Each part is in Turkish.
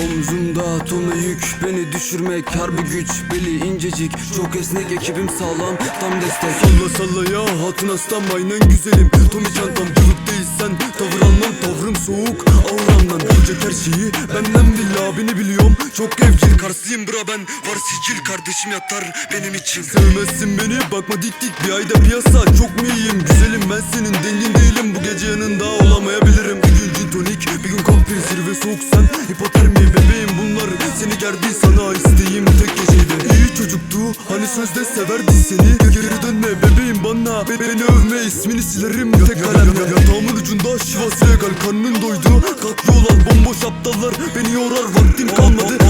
Omzumda tonu yük. Beni düşürmek harbi güç. Beli incecik. Çok esnek ekibim sağlam Tam destek. Salla salla ya hatun hastam aynen güzelim. Tommy çantam cıvık değilsen Tavır almam tavrım soğuk Auramdan Olacak her şeyi benden bil abini biliyorum. Çok evcil Karslıyım bra ben. Var sicil kardeşim yatar benim için. Sevmezsin beni bakma dik dik. Bir ayda piyasa çok mu iyiyim Güzelim ben senin dengin değilim. Bu gece yanında olamayabilirim gün gün kampir zirve soğuk sen. Hipotermi bebeğim bunlar Seni gerdi sana isteğim tek geceydi. İyi çocuktu hani sözde severdi seni. Geri dönme bebeğim bana. Be- Beni övme ismini silerim. Tek kalem. Yatağımın ucunda şivası legal karnın doydu. Kalkıyorlar bomboş aptallar Beni yorar. Vaktim kalmadı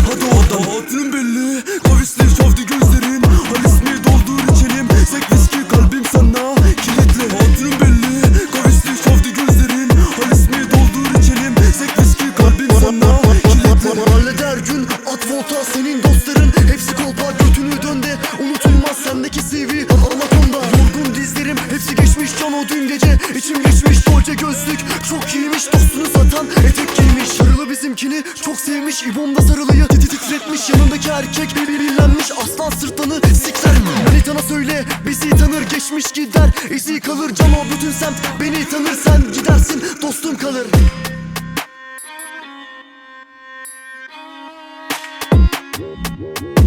dün gece içim geçmiş dolce gözlük Çok iyiymiş dostunu satan etek giymiş Sarılı bizimkini çok sevmiş İbomda sarılıyı titi titretmiş Yanındaki erkek belirlenmiş Aslan sırtlanı sikler mi? Manitana söyle bizi tanır geçmiş gider izi kalır cano bütün semt beni tanır Sen gidersin dostum kalır Woo!